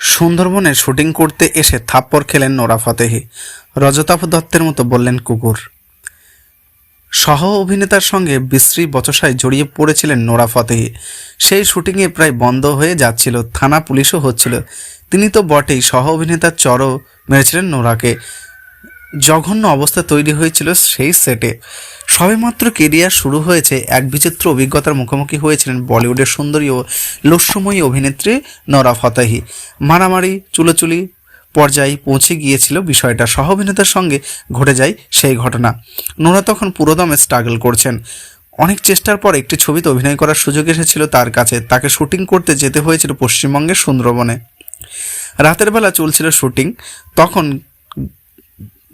সুন্দরবনে শুটিং করতে এসে থাপ্পড় খেলেন নোরা ফতেহি। রজতাভ দত্তের মতো বললেন কুকুর। সহ অভিনেতার সঙ্গে বিশ্রী বচসায় জড়িয়ে পড়েছিলেন নোরা ফতেহি। সেই শুটিংয়ে প্রায় বন্ধ হয়ে যাচ্ছিল, থানা পুলিশও হচ্ছিল। তিনি তো বটেই, সহ অভিনেতার চরও মেরেছিলেন নোরাকে। জঘন্য অবস্থা তৈরি হয়েছিল সেই সেটে। সবেমাত্র কেরিয়ার শুরু হয়েছে এক বিচিত্র অভিজ্ঞতার মুখোমুখি হয়েছিলেন বলিউডের সুন্দরী ও লস্যময়ী অভিনেত্রী নরা ফতাহি। মারামারি, চুলোচুলি পর্যায়ে পৌঁছে গিয়েছিল বিষয়টা। সহ অভিনেতার সঙ্গে ঘটে যায় সেই ঘটনা। নোরা তখন পুরোদমে স্ট্রাগল করছেন। অনেক চেষ্টার পর একটি ছবিতে অভিনয় করার সুযোগ এসেছিল তার কাছে। তাকে শুটিং করতে যেতে হয়েছিল পশ্চিমবঙ্গের সুন্দরবনে। রাতের বেলা চলছিল শুটিং। তখন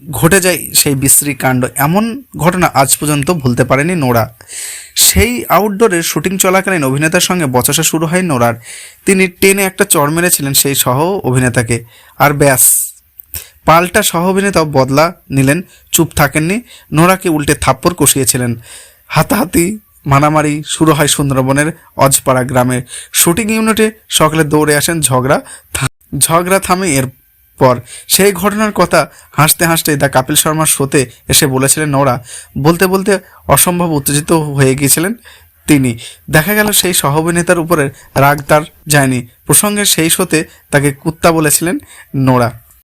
ঘটে যায় সেই বিশ্রী কাণ্ড। এমন ঘটনা আজ পর্যন্ত ভুলতে পারেনি নোরা। সেই আউটডোরের শুটিং চলাকালীন অভিনেতার সঙ্গে বচসা শুরু হয় নোরার। তিনি টেনে একটা চড় মেরেছিলেন সেই সহ অভিনেতাকে। আর ব্যাস। পাল্টা সহ অভিনেতাও বদলা নিলেন, চুপ থাকেননি, নোরাকে উল্টে থাপ্পড় কষিয়েছিলেন। হাতাহাতি মারামারি শুরু হয় সুন্দরবনের অজপাড়া গ্রামে। শুটিং ইউনিটে সকালে দৌড়ে আসেন ঝগড়া ঝগড়া থামে এর পর সেই ঘটনার কথা হাসতে হাসতে দ্য কাপিল শর্মার শোতে এসে বলেছিলেন নোরা বলতে বলতে অসম্ভব উত্তেজিত হয়ে গিয়েছিলেন তিনি। দেখা গেল সেই সহ অভিনেতার উপরে রাগ তার যায়নি। প্রসঙ্গে সেই শোতে তাকে কুত্তা বলেছিলেন নোরা।